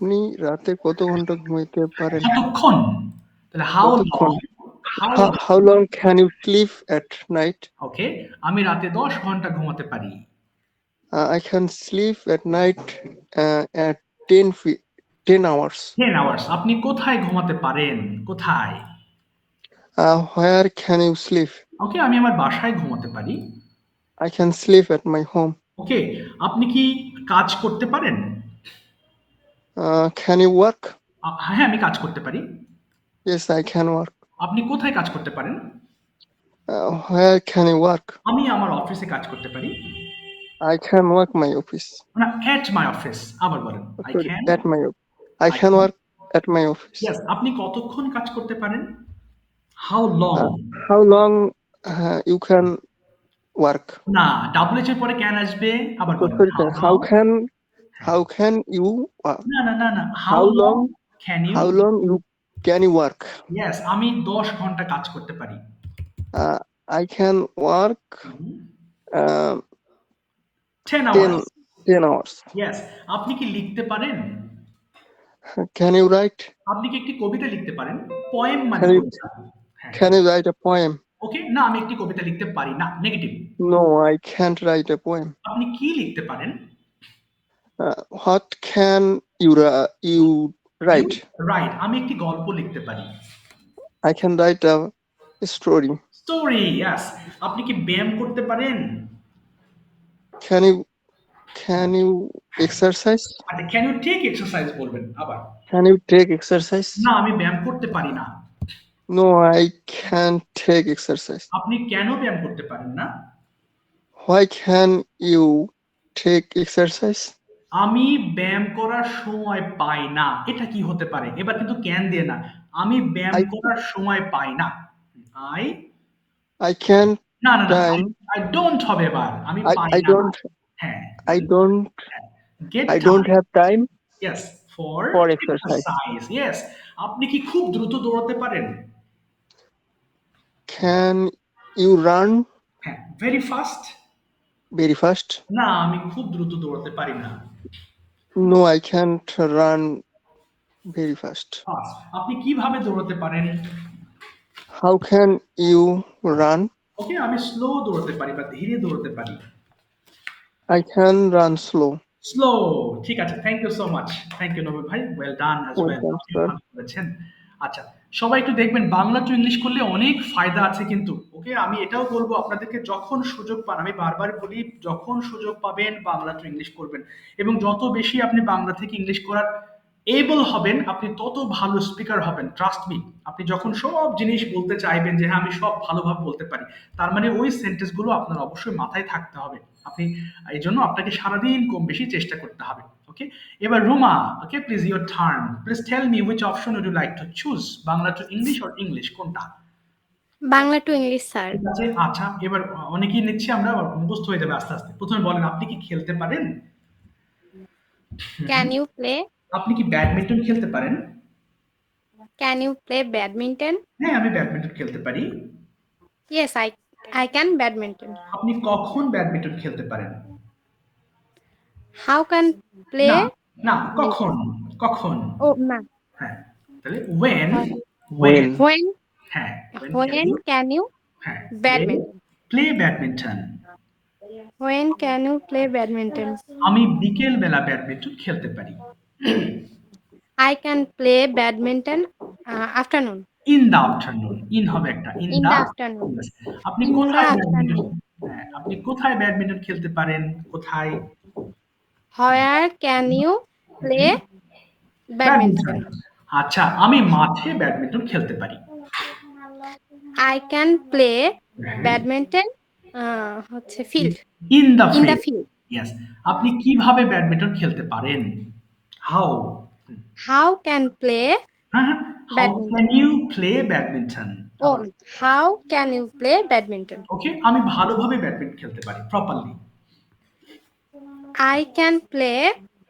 আপনি রাতে কত ঘণ্টা ঘুমাইতে পারেন? কতক্ষণ? তাহলে how? Long? How long can you sleep at night? Okay. আমি রাতে ১০ ঘণ্টা ঘুমাতে পারি। I can sleep at night uh, at 10 fe- 10 hours. 10 hours. আপনি কোথায় ঘুমাতে পারেন? কোথায়? Where can you sleep? ওকে, আমি আমার বাসায় ঘুমাতে পারি। I can sleep at my home. ওকে, আপনি কি কাজ করতে পারেন? Uh, can you work? আ হ্যাঁ, আমি কাজ করতে পারি। Yes, I can work. আপনি কোথায় কাজ করতে পারেন? Uh, where can you work? আমি আমার অফিসে কাজ করতে পারি। I can work my office. না, এট মাই অফিস। আবার বলেন। I can my op- I can work at my office. Yes, আপনি কতক্ষণ কাজ করতে পারেন? How long? Uh, how long uh, you can work? না, ডাবল এইচ এর পরে ক্যান আসবে। আবার। How sir. How can you? না, না, না, না। How How long long can you? how long you can you work? Yes, আমি ১০ ঘণ্টা কাজ করতে পারি। Uh, I can work uh, 10 10 hours. 10 hours. Yes, আপনি কি লিখতে পারেন? Can you write? আপনি কি একটি কবিতা লিখতে পারেন? পোয়েম মানে Can you- কবিতা। হ্যাঁ। Can you write a poem? ওকে, না আমি একটি কবিতা লিখতে পারি না। Negative. No, I can't write a poem. আপনি কি লিখতে পারেন? Uh, what can you ra- you write? Right, আমি একটি গল্প লিখতে পারি। I can write a story. Story, yes. আপনি কি ব্যায়াম করতে পারেন? Can you can you exercise? আচ্ছা, ক্যান ইউ টেক এক্সারসাইজ বলবেন আবার। Can you take exercise? না, আমি ব্যায়াম করতে পারি না। No, I can't take exercise. আপনি কেন ব্যায়াম করতে পারেন না? Why can you take exercise? আমি ব্যায়াম করার সময় পাই না। এটা কি হতে পারে? এবার কিন্তু ক্যান দিয়ে না। আমি ব্যায়াম করার সময় পাই না। আই I can't না, না। আই ডোন্ট হবে এবার। আমি পাই না। don't হ্যাঁ। I don't get I don't have time yes for exercise. Exercise yes আপনি কি খুব দ্রুত দৌড়াতে পারেন ক্যান ইউ রান হ্যাঁ ভেরি ফাস্ট ভেরি fast? না আমি খুব দ্রুত দৌড়াতে পারি না No, I can't run very fast আপনি কীভাবে দৌড়াতে পারেন? How can you run okay আমি স্লো দৌড়াতে পারি বা ধীরে দৌড়াতে পারি। I can run slow slow ঠিক আছে thank you so much thank you Nabin ভাই। ওয়েল ডান অ্যাজ ওয়েল আচ্ছা সবাই একটু দেখবেন, বাংলা টু ইংলিশ করলে অনেক ফায়দা আছে কিন্তু। ওকে আমি এটাও বলব, আপনাদেরকে যখন সুযোগ পান, আমি বারবার বলি, যখন সুযোগ পাবেন, বাংলা টু ইংলিশ করবেন। এবং যত বেশি আপনি বাংলা থেকে ইংলিশ করার এবল হবেন আপনি তত ভালো স্পিকার হবেন ট্রাস্ট মি আপনি যখন সব জিনিস বলতে চাইবেন যে হ্যাঁ আমি সব ভালোভাবে বলতে পারি তার মানে ওই সেন্টেন্সগুলো আপনার অবশ্যই মাথায় থাকতে হবে। আপনি এই জন্য আপনাকে সারাদিন কম বেশি চেষ্টা করতে হবে ওকে এবার Ruma okay please your turn please tell me which option would you like to choose Bangla to English or English কোনটা? বাংলা টু ইংলিশ স্যার আচ্ছা এবার অনেকেই নিচ্ছি আমরা মুখস্থ হয়ে যাবে আস্তে আস্তে। প্রথমে বলেন আপনি কি খেলতে পারেন? ক্যান ইউ প্লে আপনি কি ব্যাডমিন্টন খেলতে পারেন? ক্যান ইউ প্লে ব্যাডমিন্টন হ্যাঁ আমি ব্যাডমিন্টন খেলতে পারি। Yes I I can badminton আপনি কখন ব্যাডমিন্টন খেলতে পারেন? হাউ ক্যান প্লে না কখন? কখন? ও না। হ্যাঁ তাহলে When. when? হোয়েন হ্যাঁ হোয়েন ক্যান ইউ হ্যাঁ badminton play badminton when can you play badminton আমি বিকেল বেলা ব্যাডমিন্টন খেলতে পারি। I can play badminton afternoon in the afternoon in হবে একটা. In In the the afternoon. আপনি In the কোথায় আপনি কোথায় ব্যাডমিন্টন খেলতে পারেন? কোথায়? Where can you play badminton আচ্ছা আমি মাঠে ব্যাডমিন্টন খেলতে পারি। আই ক্যান প্লে ব্যাডমিন্টন হচ্ছে field in the field yes আপনি কীভাবে ব্যাডমিন্টন খেলতে পারেন? হাউ হাউ ক্যান প্লে হ্যাঁ how Badminton. Can you play badminton O how can you play badminton okay আমি ভালোভাবে ব্যাডমিন্টন খেলতে পারি properly I can play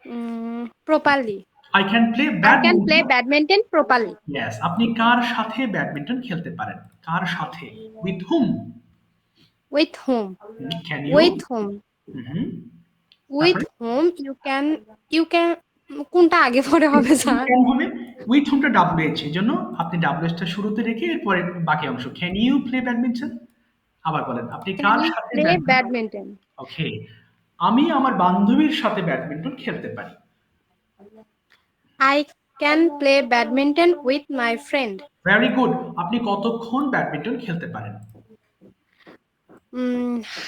um, properly. I can play I can play badminton properly. Yes আপনি কার সাথে badminton খেলতে পারেন কার সাথে with whom With whom? Can you With whom? Mm-hmm. With whom you can you can কোনটা আগে পরে হবে sir হবে? উইথ হোমটা ডাব্লিউ এইচ এই জন্য আপনি ডাব্লিউ এইচটা শুরুতে রেখে এরপরে বাকি অংশ। ক্যান ইউ প্লে ব্যাডমিন্টন আবার বলেন আপনি কার সাথে প্লে ব্যাডমিন্টন ওকে আমি আমার বান্ধবীর সাথে ব্যাডমিন্টন খেলতে পারি। I can play badminton with my friend very good আপনি কতক্ষণ ব্যাডমিন্টন খেলতে পারেন?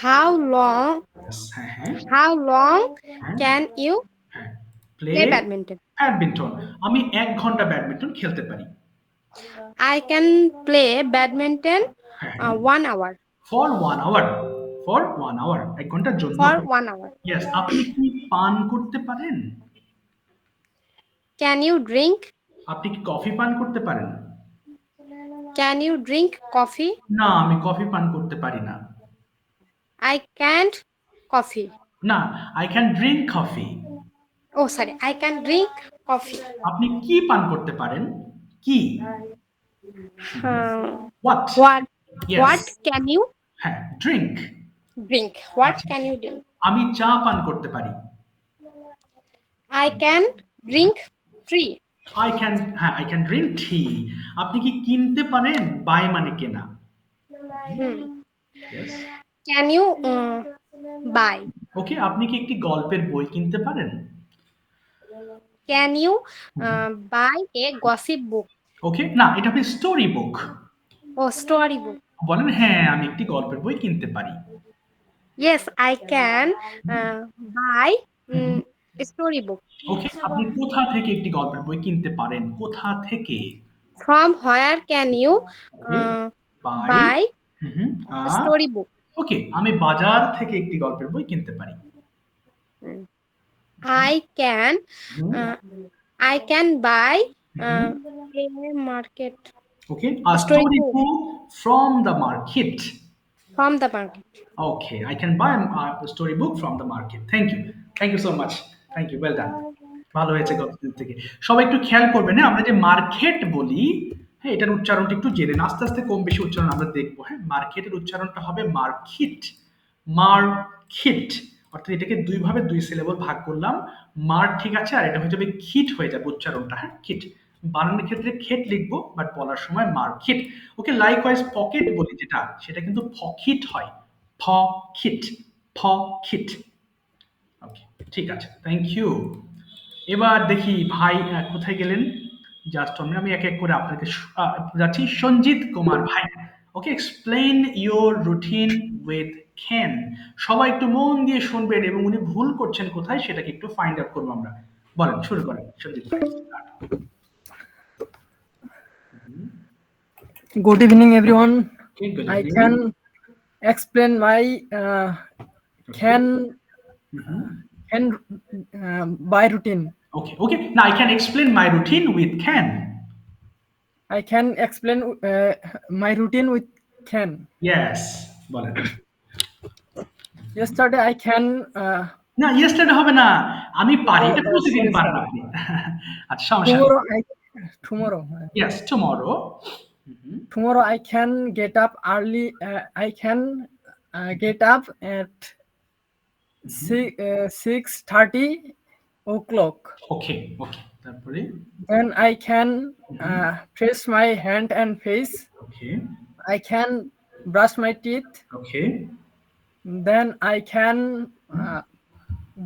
How long how long can you play play badminton. Badminton. আমি এক ঘণ্টা ব্যাডমিন্টন খেলতে পারি। I can play badminton হ্যাঁ uh, one hour for one hour for one hour এক ঘণ্টার জন্য for one hour. ইয়েস আপনি কি পান করতে পারেন? Can you drink? আপনি কি কফি পান করতে পারেন? Can you drink coffee? না আমি কফি পান করতে পারি না। I can't coffee. না I can drink coffee oh sorry I can drink coffee আপনি কি পান করতে পারেন? কি? ক্যান ইউ হ্যাঁ drink drink what can you আমি চা পান করতে পারি। I can drink tea I can হ্যাঁ আই ক্যান ড্রিঙ্ক টি আপনি কি কিনতে পারেন? বাই মানে কেনা। ক্যান ইউ বাই ওকে আপনি কি একটি গল্পের বই কিনতে পারেন? Can you buy a gossip book okay না এটা হবে স্টোরি বুক ও স্টোরি বুক বলেন হ্যাঁ আমি একটি গল্পের বই কিনতে পারি। Yes I can buy story book okay আপনি কোথা থেকে একটি গল্পের বই কিনতে পারেন? কোথা থেকে? From where can you buy story book okay আমি বাজার থেকে একটি গল্পের বই কিনতে পারি। I can hmm, uh, I can buy uh, a market okay a story story book. Book from the market from the market. Okay, I can buy a storybook from the market. Thank you. Thank you so much. Thank you. Well done. ভালো হয়েছে গল্পের থেকে সবাই একটু খেয়াল করবেন হ্যাঁ আমরা যে মার্কেট বলি হ্যাঁ এটার উচ্চারণটা একটু জেনে। আস্তে আস্তে কম বেশি উচ্চারণ আমরা দেখব হ্যাঁ মার্কেটের উচ্চারণটা হবে মার্কিট মার্কিট অর্থাৎ এটাকে দুইভাবে দুই সিলেবল ভাগ করলাম। মার ঠিক আছে, আর এটা হয়ে যাবে খিট হয়ে যাবে উচ্চারণটা হ্যাঁ? খিট। বানানোর ক্ষেত্রে খেট লিখব বাট বলার সময় মার। খিট। ওকে লাইকওয়াইজ পকেট বলি যেটা, সেটা কিন্তু ফকিট হয়। ফকিট ফকিট ওকে ঠিক আছে থ্যাংক ইউ এবার দেখি ভাই কোথায় গেলেন? জাস্ট আমি এক এক করে আপনাকে যাচ্ছি। সঞ্জিত কুমার ভাই। Okay explain your routine with খেন সবাই একটু মন দিয়ে শুনবেন এবং উনি ভুল করছেন কোথায় সেটাকে একটু ফাইন্ড আউট করব আমরা বলেন শুরু করেন সঞ্জিত ভাই start. Good evening, everyone. Okay, good I evening. can explain my uh, can Mhm. can uh, by routine. Okay, okay. I can explain my routine with can. I can explain uh, my routine with can. Yes, বলেন Yesterday I can uh, না yesterday হবে না আমি পারি এটা Oh, oh, প্রতিদিন পারেন আপনি আচ্ছা সমস্যা tomorrow. I tomorrow uh, yes tomorrow tomorrow I can get up early. Uh, I can uh, get up at mm-hmm. six uh, six thirty o'clock. Okay okay তারপরে Then I can uh, press my hand and face. Okay I can brush my teeth. Okay Then I can uh,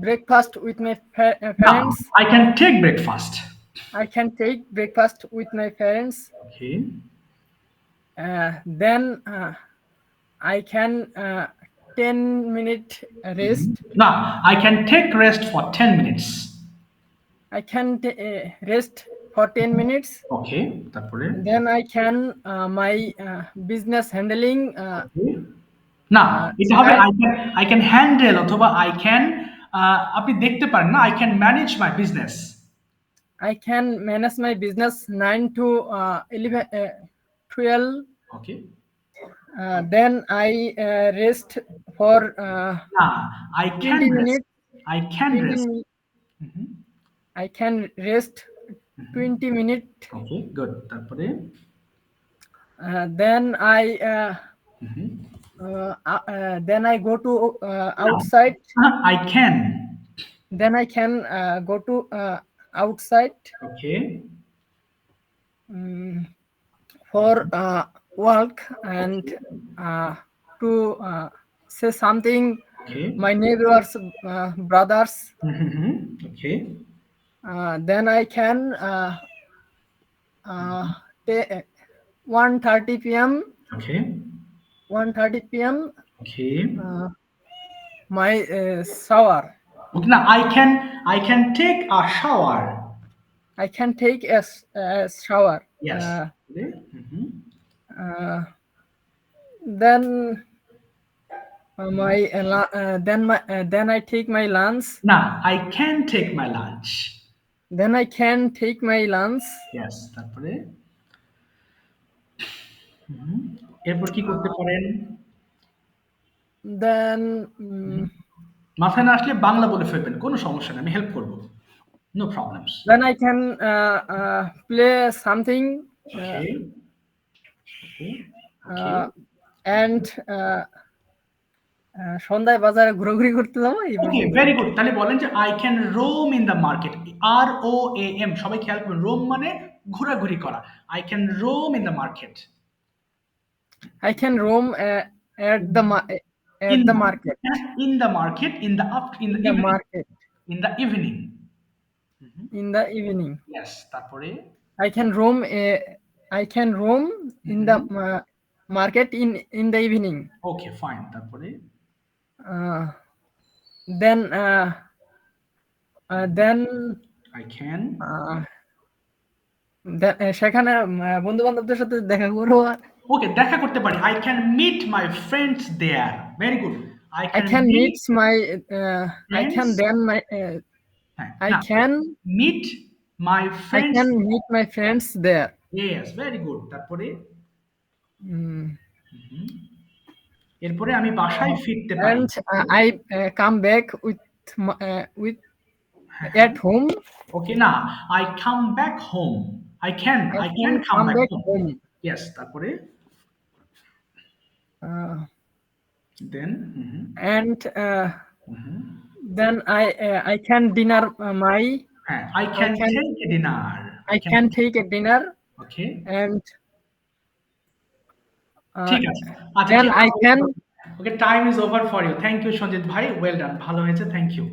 breakfast with my pa- uh, parents. I can take breakfast I can take breakfast with my parents. Okay Uh, then uh, I can uh, 10 minute rest. না I can take rest for 10 minutes I can t- uh, rest for 10 minutes. ওকে তারপরে Then I can uh, my uh, business handling. Uh, না আহ, এটা হবে I- I can I can handle অথবা I can আপনি দেখতে পারেন না I can manage my business I can manage my business 9 to uh, 11, uh, 12 okay Uh, then I uh, rest for uh, না I can 20 minutes. I can 20 rest mi- I can rest 20 minutes. Okay good তারপরে Uh, then I uh, Mhm. uh, uh, then I go to uh, outside. I can Then I can uh, go to uh, outside okay um, for uh, work and uh, to uh, say something okay my neighbors uh, brothers okay uh, Uh, then I can uh, uh, t- 1.30 p.m. Okay. 1.30 p.m. Okay. my shower. Okay, now I can I can take a shower. I can take a, a shower. Yes. Uh, mm-hmm. uh, then uh, my then my then I take my lunch. Now I can take my lunch. না I can take my lunch then i can take my lunch yes তারপরে। এরপর কি করতে পারেন? Then mm, মাথায় না আসলে বাংলা বলে ফেলবেন কোনো সমস্যা নেই আমি হেল্প করব। No problems then i can uh, uh, play uh, okay okay and uh, সন্ধ্যায় বাজারে ঘোরাঘুরি করতে যাব ওকে ভেরি গুড তাহলে বলেন যে I can roam in the market R O A M সবাই খেয়াল করবেন রোম মানে ঘোরাঘুরি করা। I can roam in the market at the ma- at the in the market in the up in the market. In the evening in the evening. Yes তারপরে. Uh, I can roam in the uh, market in in the evening. Okay fine তারপরে? Uh, then uh, uh, then I can uh, then- uh, সেখানে বন্ধু বান্ধবদের সাথে দেখা করব ওকে দেখা করতে পারি I can meet my friends there very good I I can meet my. Uh, I can Friends? then my. Uh, হ্যাঁ, I can. Meet my I friends can meet my friends there. Yes very good তারপরে Mm. এরপরে আমি বাসায় ফিরতে পারি and uh, I uh, come back with my, uh, with at home. Okay না I come back home I can I I can can come come back back home home. Yes তারপরে Uh, then and uh, then I uh, I can dinner uh, my হ্যাঁ I can can- take dinner I can take a dinner okay and uh, ঠিক আছে। আচ্ছা okay time is over for you thank you Sanjit ভাই well done ভালো হয়েছে thank you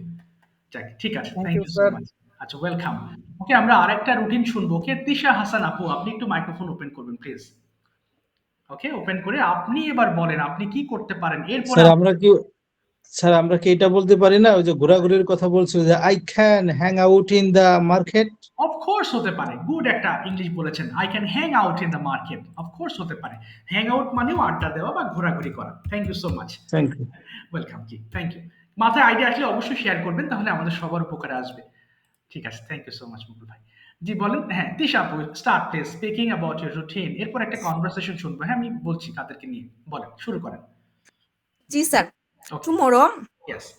ঠিক আছে। Thank you so much আচ্ছা ওয়েলকাম ওকে আমরা আরেকটা রুটিন শুনব। ওকে তিশা হাসান আপু আপনি একটু মাইক্রোফোন ওপেন করবেন প্লিজ ওকে ওপেন করে আপনি এবার বলেন আপনি কি করতে পারেন? এরপর আমরা কি স্যার আমরা কি এটা বলতে পারি না? ওই যে ঘোরাঘুরির কথা বলছিল যে I can hang out in the market of course হতে পারে। গুড একটা ইংলিশ বলেছেন। I can hang out in the market of course হতে পারে। হ্যাং আউট মানেও আড্ডা দেওয়া বা ঘোরাঘুরি করা। Thank you so much thank you welcome G. Thank you মাথায় আইডিয়া আসলে অবশ্যই শেয়ার করবেন তাহলে আমাদের সবার উপকারে আসবে। ঠিক আছে। Thank you so much Mukul ভাই। জি বলেন। হ্যাঁ তিশা আপু start please speaking about your routine এরপর একটা কনভারসেশন শুনব। হ্যাঁ আমি বলছি তাদেরকে নিয়ে। বলেন শুরু করেন। Ji sir. Okay. Tomorrow, yes.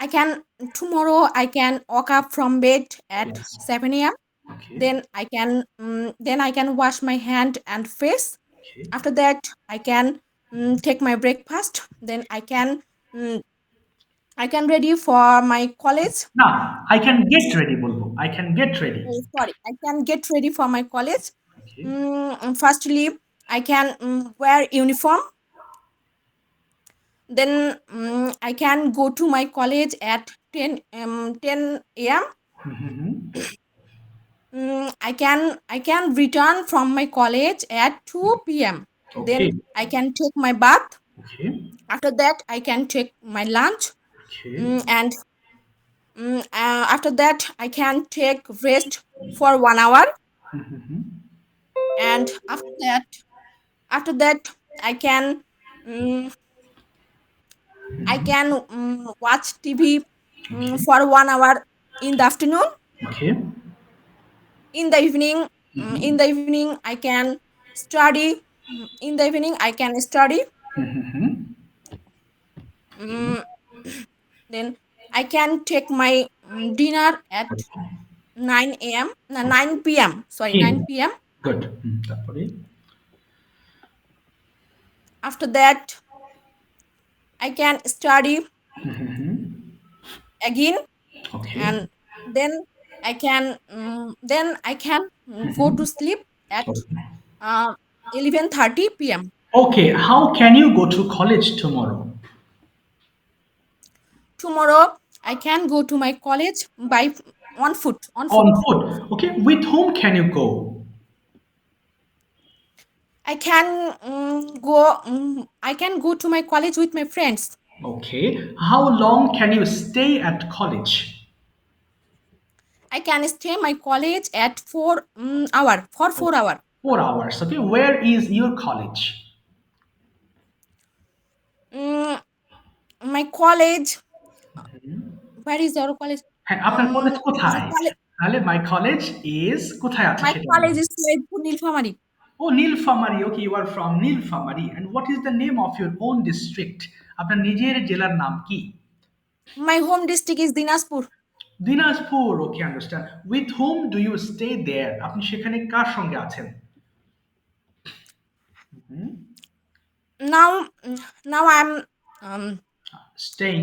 I can tomorrow I can wake up from bed at yes. 7 a.m. Okay. Then I can um, then I can wash my hand and face. Okay. After that, I can um, take my breakfast. Then I can um, I can ready for my college. No, I can get ready, Bulbo, I can get ready. Oh, sorry, I can get ready for my college. Okay. firstly, I can wear uniform then um, I can go to my college at 10 um, 10 a.m. Mm-hmm. I can I can return from my college at 2 p.m. Okay. Then I can take my bath. Okay. After that, I can take my lunch. Okay. Mm, and mm, uh, after that, I can take rest for one hour. Mm-hmm. And after that, after that, I can I can um, watch TV um, mm, for one hour in the afternoon. Okay. In the evening, mm-hmm. in the evening I can study. In the evening I can study. Mm-hmm. Um, then I can take my mm, dinner at 9 a.m. No, 9 p.m. Sorry, 9 p.m. Good. After that, i can study again okay and then I can mm, then I can mm, go to sleep at uh, 11:30 p.m. Okay, how can you go to college tomorrow? Tomorrow I can go to my college by on foot. On foot. On foot. Okay, with whom can you go? I can mm, go. mm, I can go to my college with my friends. Okay, how long can you stay at college? I can stay my college at four mm, hour for four hour. Four hours. Okay, where is your college? Mm, my college. Where is your college? হ্যাঁ আপনার college Um, কোথায় my college- তাহলে my college is কোথায় আছে My সেটা college is Saidpur Nilphamari. O Nilphamari okay you are from Nilphamari and what is the name of your own district আপনার নিজের জেলার নাম কি? My home district is Dinaspur. Dinajpur okay understand with home do you stay there আপনি সেখানে কার সঙ্গে আছেন? Now, mm, now I'm um, staying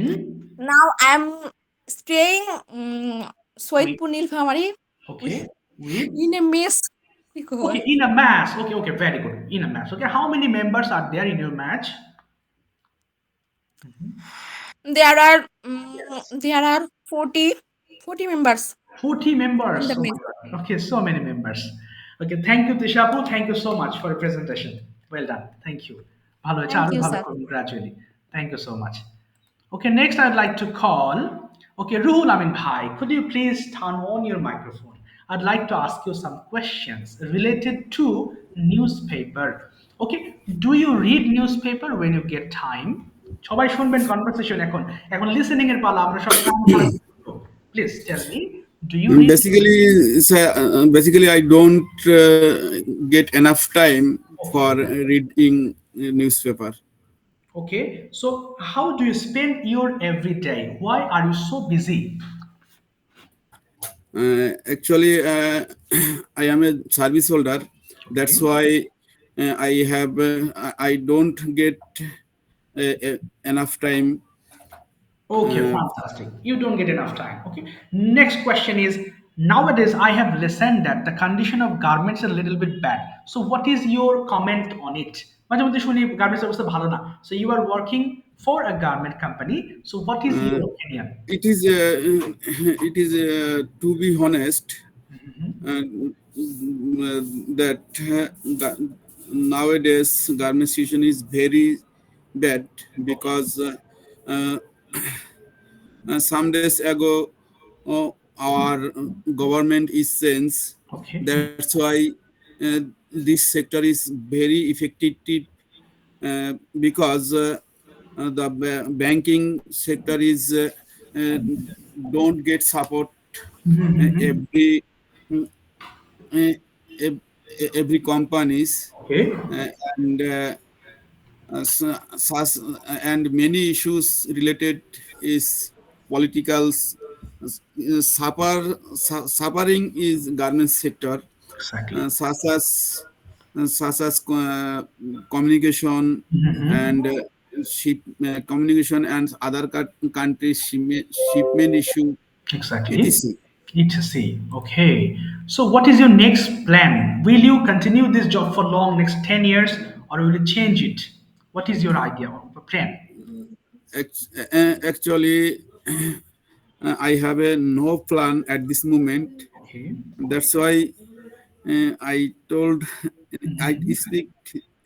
now I'm staying um, Saidpur Nilphamari okay with in a mess. Okay, in a match. Okay, okay, very good. In a match. Okay, how many members are there in your match? There are um, there are 40, 40 members. 40 members. In the Oh my match. God. Okay, so many members. Okay, thank you, Tishapu. Thank you so much for your presentation. Well done. Thank you. ভালো হয়েছে, Thank আরো you, ভালো sir. করুন gradually. Thank you so much. Okay, next I'd like to call. Okay, Ruhul Amin Bhai, could you please turn on your microphone? I'd like to ask you some questions related to newspaper. Okay, do you read newspaper when you get time? সবাই শুনবেন conversation এখন এখন listening এর পালা আমরা সব please tell me do you read basically sir, uh, basically i don't uh, get enough time for reading uh, newspaper Okay, so how do you spend your every day? Why are you so busy? uh, actually uh, i am a service holder that's why uh, i have uh, I- i don't get uh, uh, enough time Okay, Mm. fantastic. You don't get enough time. Okay, next question is nowadays I have listened that the condition of garments is a little bit bad. So, what is your comment on it? মাঝে মধ্যে শুনি garments অবস্থা ভালো না so you are working for a garment company. So, what is your uh, opinion? It is. Uh, uh, it is to be honest, mm-hmm. that, that nowadays garment situation is very bad because uh, uh, some days ago our government is sense. okay. that's why this sector is very effective because uh, the banking sector is uh, uh, don't get support mm-hmm. every every companies okay. and and many issues related is political suffer, suffering is government sector exactly. uh, such as such as uh, communication mm-hmm. and uh, ship uh, communication and other countries shipment, shipment issue. Exactly. Etc. Etc. Okay. So what is your next plan? Will you continue this job for long next 10 years or will you change it? What is your idea or plan? Uh, uh, uh, actually i have a no plan at this moment. Okay. that's why uh, i told i mm-hmm. speak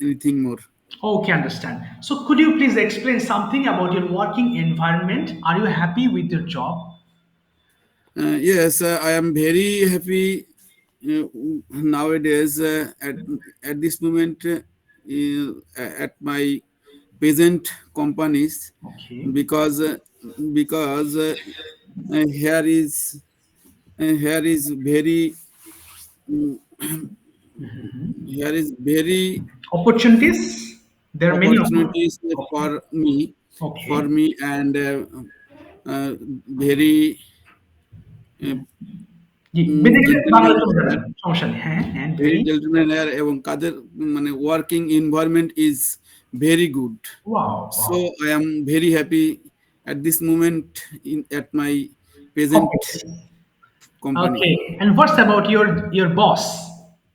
anything more. Okay, understand. So, could you please explain something about your working environment? Are you happy with your job? Uh, yes, uh, I am very happy uh, nowadays uh, at, at this moment uh, at my present companies Okay. because uh, because uh, uh, here is uh, here is very mm, here is very Opportunities? There are many opportunities for me Okay. for me and uh, uh, very uh, G, Mm, বেঁধে গেলে gentleman. Bangla চলে যাবে। সমস্যা নেই। হ্যাঁ, and very very- gentleman এবং কাদের মানে working environment is very good Wow, so wow. I am very happy at this moment in at my present Okay. company. Okay. And what's about your your boss?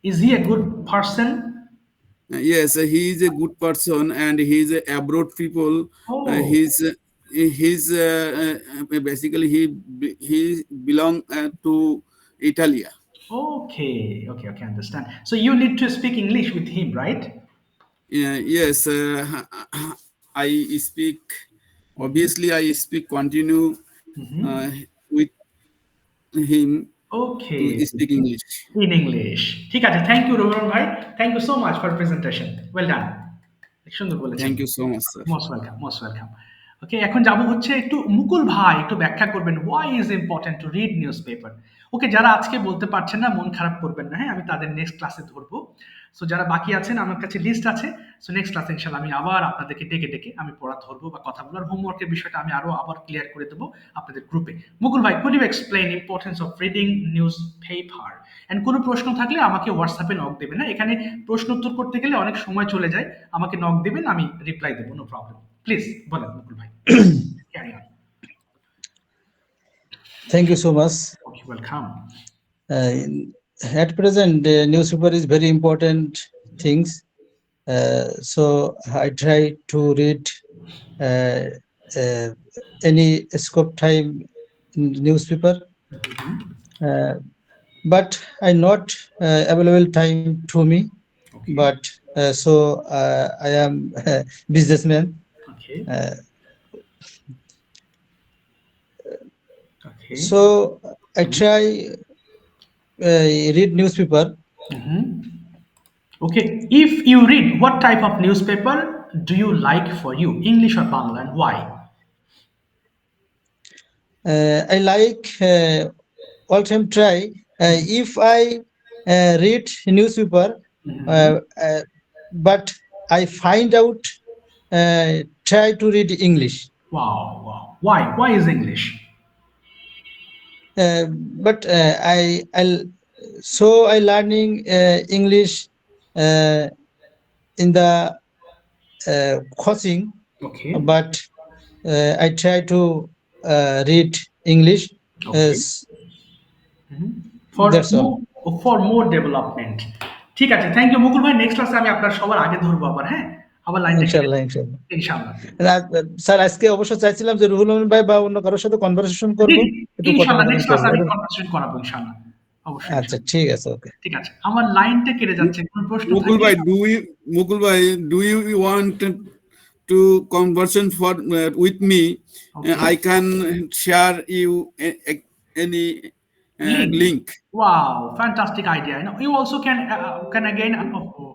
Is he a good person? Uh, Yes, uh, he is a good person and he is a abroad people. Oh. Uh, he's uh, he's uh, uh, basically he he belong uh, to Italia. Okay. Okay. Okay. Understand. So you need to speak English with him, right? Yeah, yes, uh, I speak. Obviously, I speak continue Mhm. uh, with him Okay. Speak English in English ঠিক আছে thank you Rohan ভাই। Thank you so much for presentation well done সুন্দর বলেছেন। Thank you so much sir most welcome most welcome okay এখন যাব হচ্ছে একটু মুকুল ভাই একটু ব্যাখ্যা করবেন why is important to read newspaper okay যারা আজকে বলতে পারছেন না, মন খারাপ করবেন না হ্যাঁ? আমি তাদের নেক্সট ক্লাসে ধরবো। সো যারা বাকি আছেন, আমার কাছে লিস্ট আছে। সো নেক্সট ক্লাসে ইনশাল্লাহ আমি আবার আপনাদেরকে ডেকে ডেকে আমি পড়া ধরবো বা কথা বলার হোমওয়ার্কের বিষয়টা আমি আরও আবার ক্লিয়ার করে দেবো আপনাদের গ্রুপে মুকুল ভাই could you explain importance of reading newspaper and কোনো প্রশ্ন থাকলে আমাকে হোয়াটসঅ্যাপে নক দেবেন না এখানে প্রশ্ন উত্তর করতে গেলে অনেক সময় চলে যায়। আমাকে নক দেবেন, আমি রিপ্লাই দেবো নো প্রবলেম প্লিজ বলেন মুকুল ভাই carry on Thank you so much. Okay welcome Uh, at present, the newspaper is very important things. Uh, so I try to read uh, uh, any scope time newspaper. Uh, but I not uh, available time to me. But uh, so uh, I am businessman. Uh, okay. So I mm-hmm. try, uh, read newspaper. Mm-hmm. Okay. If you read, what type of newspaper do you like for you, English or Bangla, and why? Uh, I like uh, all time try. Uh, mm-hmm. if I uh, read newspaper, mm -hmm. but I find out try to read English. Wow, wow. Why? Why is English? Uh, but uh, I I so I learning uh, English uh, in the uh, coaching, Okay. but uh, I try to uh, read English. Okay. Uh, s- For That's all. more, for more development. ঠিক আছে thank you মুকুল ভাই next ক্লাসে আমি আপনার সবার আগে ধরবো আবার হ্যাঁ আবার লাইন ইনশাআল্লাহ স্যার আজকে অবশ্য চাইছিলাম যে রুহুল আমিন ভাই বা অন্য কারোর সাথে কনভারসেশন করব ইনশাআল্লাহ নেক্সট ক্লাসে আমি কনভারসেশন করাবো ইনশাআল্লাহ অবশ্যই আচ্ছা ঠিক আছে ওকে ঠিক আছে আমার লাইনটা কেটে যাচ্ছে কোনো প্রশ্ন Mukul থাকলে- bhai, do you Mukul bhai, do you want to conversation for with me? Okay. I can share you a- a- any Link. link. Wow, fantastic idea. You also can uh, can again. Uh,